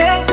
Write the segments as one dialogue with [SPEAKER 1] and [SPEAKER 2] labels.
[SPEAKER 1] yeah.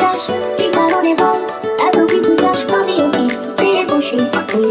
[SPEAKER 1] চাস কি
[SPEAKER 2] কারণে বল? এত কিছু চাস আমি ওকে চেয়ে বসে তুই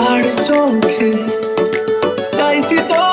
[SPEAKER 2] আর চোখে চাইছি তো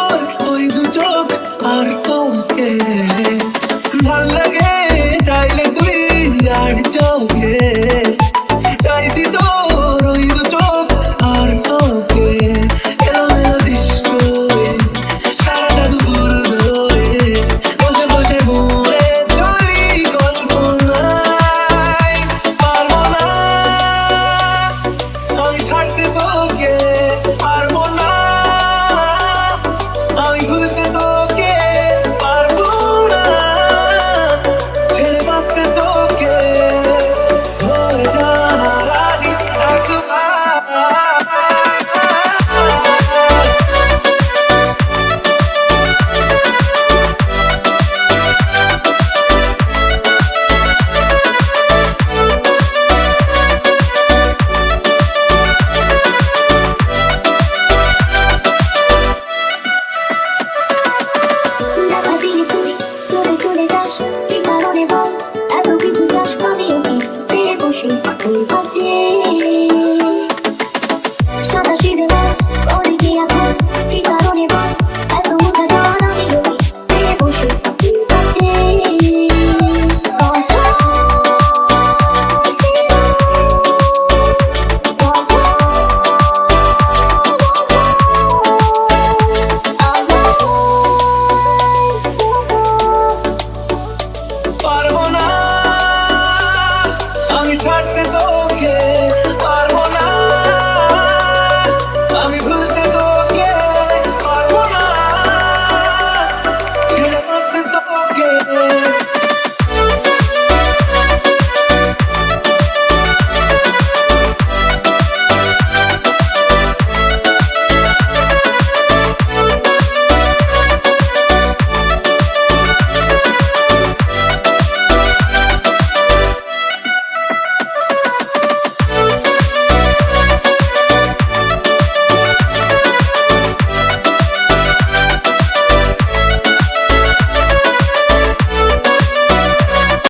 [SPEAKER 2] বসে